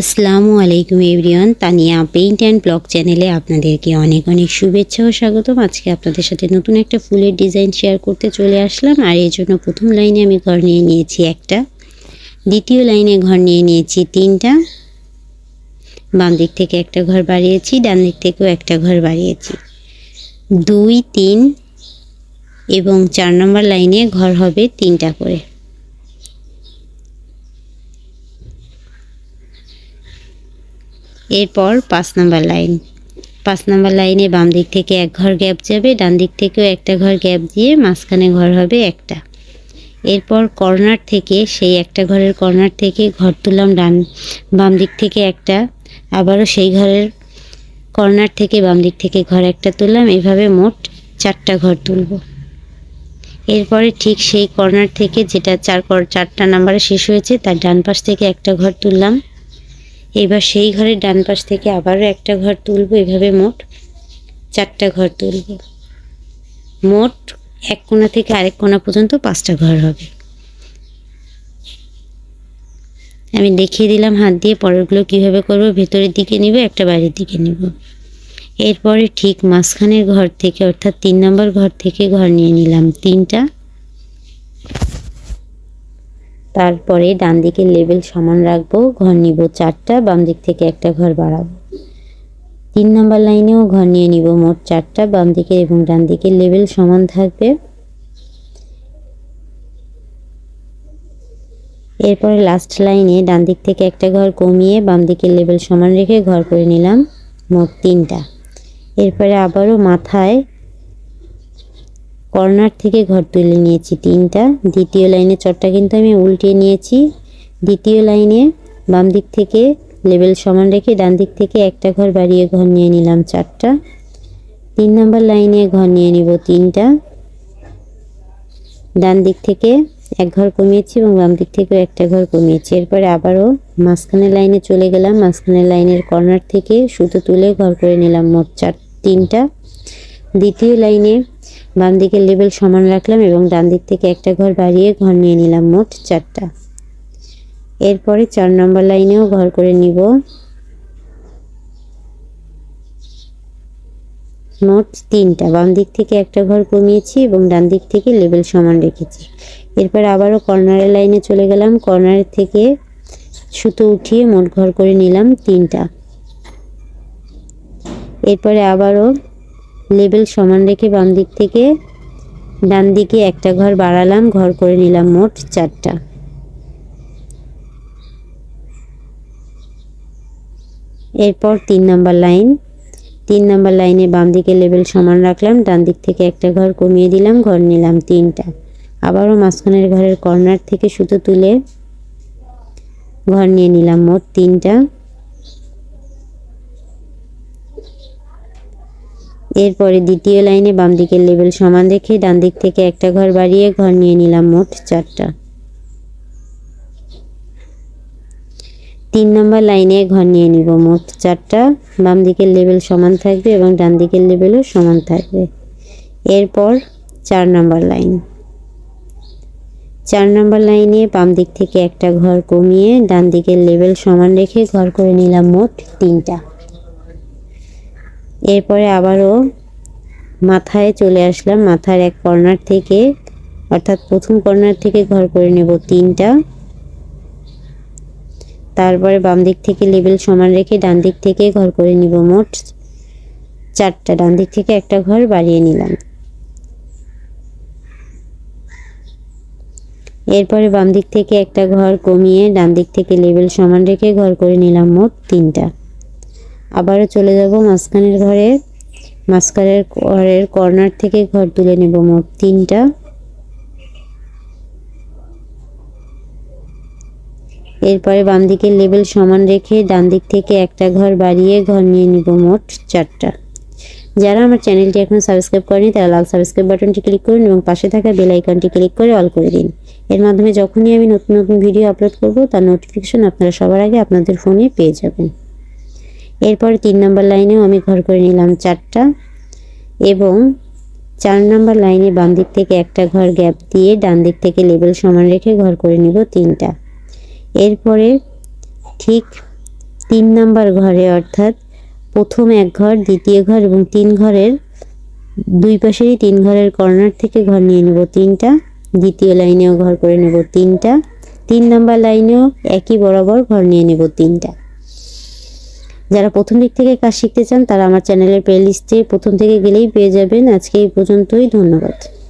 আসসালামু আলাইকুম everyone, Tania paint and blog চ্যানেলে আপনাদেরকে অনেক অনেক শুভেচ্ছা ও স্বাগতম। আজকে আপনাদের সাথে নতুন একটা ফুলের ডিজাইন শেয়ার করতে চলে আসলাম, আর এর জন্য প্রথম লাইনে আমি ঘর নিয়ে নিয়েছি একটা। দ্বিতীয় লাইনে ঘর নিয়ে নিয়েছি তিনটা। বাম দিক থেকে একটা ঘর বাড়িয়েছি, ডান দিক থেকেও একটা ঘর বাড়িয়েছি। দুই, তিন এবং চার নম্বর লাইনে ঘর হবে তিনটা করে। এরপর পাঁচ নাম্বার লাইন। পাঁচ নাম্বার লাইনে বাম দিক থেকে এক ঘর গ্যাপ যাবে, ডান দিক থেকেও একটা ঘর গ্যাপ দিয়ে মাঝখানে ঘর হবে একটা। এরপর কর্নার থেকে সেই একটা ঘরের কর্নার থেকে ঘর তুললাম ডান, বাম দিক থেকে একটা, আবারও সেই ঘরের কর্নার থেকে বাম দিক থেকে ঘর একটা তুললাম, এভাবে মোট চারটা ঘর তুলব। এরপরে ঠিক সেই কর্নার থেকে যেটা চার চারটা নাম্বারে শেষ হয়েছে, তার ডান পাশ থেকে একটা ঘর তুললাম। এবার সেই ঘরের ডান পাশ থেকে আবারও একটা ঘর তুলব, এভাবে মোট চারটা ঘর তুলব। মোট এক কোণা থেকে আরেক কোণা পর্যন্ত পাঁচটা ঘর হবে। আমি দেখিয়ে দিলাম হাত দিয়ে, পরেরগুলো কীভাবে করব, ভেতরের দিকে নিব, একটা বাইরের দিকে নিব। এরপরে ঠিক মাঝখানের ঘর থেকে, অর্থাৎ তিন নম্বর ঘর থেকে ঘর নিয়ে নিলাম তিনটা। তারপরে ডান দিকের লেভেল সমান রাখব, ঘর নিব চারটা, বাম দিক থেকে একটা ঘর বাড়াবো। তিন নম্বর লাইনেও ঘর নিয়ে নিব মোট চারটা, বাম দিকে এবং ডান দিকের লেভেল সমান থাকবে। এরপরে লাস্ট লাইনে ডান দিক থেকে একটা ঘর কমিয়ে বাম দিকের লেভেল সমান রেখে ঘর করে নিলাম মোট তিনটা। এরপরে আবারও মাথায় কর্নার থেকে ঘর তুলে নিয়েছি তিনটা। দ্বিতীয় লাইনে চটটা কিন্তু আমি উল্টিয়ে নিয়েছি। দ্বিতীয় লাইনে বাম দিক থেকে লেভেল সমান রেখে ডান দিক থেকে একটা ঘর বাড়িয়ে ঘর নিয়ে নিলাম চারটা। তিন নম্বর লাইনে ঘর নিয়ে নিব তিনটা। ডান দিক থেকে এক ঘর কমিয়েছি এবং বাম দিক থেকেও একটা ঘর কমিয়েছি। এরপরে আবারও মাঝখানের লাইনে চলে গেলাম। মাঝখানের লাইনের কর্নার থেকে সুতো তুলে ঘর করে নিলাম মোট চার তিনটা দ্বিতীয় লাইনে বাম দিকের লেভেল সমান রাখলাম এবং ডান দিক থেকে একটা ঘর বাড়িয়ে ঘর নিয়ে নিলাম মোট চারটা। এরপরে চার নম্বর লাইনেও ঘর করে নিব। মোট তিনটা। বাম দিক থেকে একটা ঘর কমিয়েছি এবং ডান দিক থেকে লেভেল সমান রেখেছি। এরপর আবারও কর্নারের লাইনে চলে গেলাম। কর্নারের থেকে সুতো উঠিয়ে মোট ঘর করে নিলাম তিনটা। এরপরে আবারও লেভেল সমান রেখে বাম দিক থেকে ডান দিকে একটা ঘর বাড়ালাম, ঘর করে নিলাম মোট চারটা। এরপর তিন নাম্বার লাইন। তিন নাম্বার লাইনে বাম দিকে লেবেল সমান রাখলাম, ডান দিক থেকে একটা ঘর কমিয়ে দিলাম, ঘর নিলাম তিনটা। আবারও মাঝখানের ঘরের কর্নার থেকে সুতো তুলে ঘর নিয়ে নিলাম মোট তিনটা। এরপরে দ্বিতীয় লাইনে বাম দিকের লেভেল সমান রেখে ডান দিক থেকে একটা ঘর বাড়িয়ে ঘর নিয়ে নিলাম মোট চারটা। তিন নম্বর লাইনে ঘর নিয়ে নিব মোট চারটা। বাম দিকের লেভেল সমান থাকবে এবং ডান দিকের লেভেলও সমান থাকবে। এরপর চার নম্বর লাইন। চার নম্বর লাইনে বাম দিক থেকে একটা ঘর কমিয়ে ডান দিকের লেভেল সমান রেখে ঘর করে নিলাম মোট তিনটা। এরপরে আবারও মাথায় চলে আসলাম। মাথার এক কর্নার থেকে, অর্থাৎ প্রথম কর্নার থেকে ঘর করে নেব তিনটা। তারপরে বাম দিক থেকে লেবেল সমান রেখে ডান দিক থেকে ঘর করে নিব মোট চারটা। ডান দিক থেকে একটা ঘর বাড়িয়ে নিলাম। এরপরে বাম দিক থেকে একটা ঘর কমিয়ে ডান দিক থেকে লেবেল সমান রেখে ঘর করে নিলাম মোট তিনটা। আবারও চলে যাব মাঝখানের ঘরে। মাঝখানের ঘরের কর্নার থেকে ঘর তুলে নেব মোট তিনটা। এরপরে বাম দিকের লেবেল সমান রেখে ডান দিক থেকে একটা ঘর বাড়িয়ে ঘর নিয়ে নিব মোট চারটা। যারা আমার চ্যানেলটি এখনও সাবস্ক্রাইব করেনি, তারা লাল সাবস্ক্রাইব বাটনটি ক্লিক করুন এবং পাশে থাকা বেল আইকনটি ক্লিক করে অল করে দিন। এর মাধ্যমে যখনই আমি নতুন নতুন ভিডিও আপলোড করব, তার নোটিফিকেশন আপনারা সবার আগে আপনাদের ফোনে পেয়ে যাবেন। এরপরে তিন নম্বর লাইনেও আমি ঘর করে নিলাম চারটা এবং চার নম্বর লাইনে বাম দিক থেকে একটা ঘর গ্যাপ দিয়ে ডান দিক থেকে লেবেল সমান রেখে ঘর করে নিব তিনটা। এরপরে ঠিক তিন নাম্বার ঘরে অর্থাৎ প্রথম এক ঘর, দ্বিতীয় ঘর এবং তিন ঘরের দুই পাশেরই তিন ঘরের কর্নার থেকে ঘর নিয়ে নেব তিনটা। দ্বিতীয় লাইনেও ঘর করে নেব তিনটা। তিন নাম্বার লাইনেও একই বরাবর ঘর নিয়ে নেব তিনটা। যারা প্রথম দিক থেকে কাজ শিখতে চান, তারা আমার চ্যানেলের প্লে লিস্টে প্রথম থেকে গেলেই পেয়ে যাবেন। আজকে এই পর্যন্তই, ধন্যবাদ।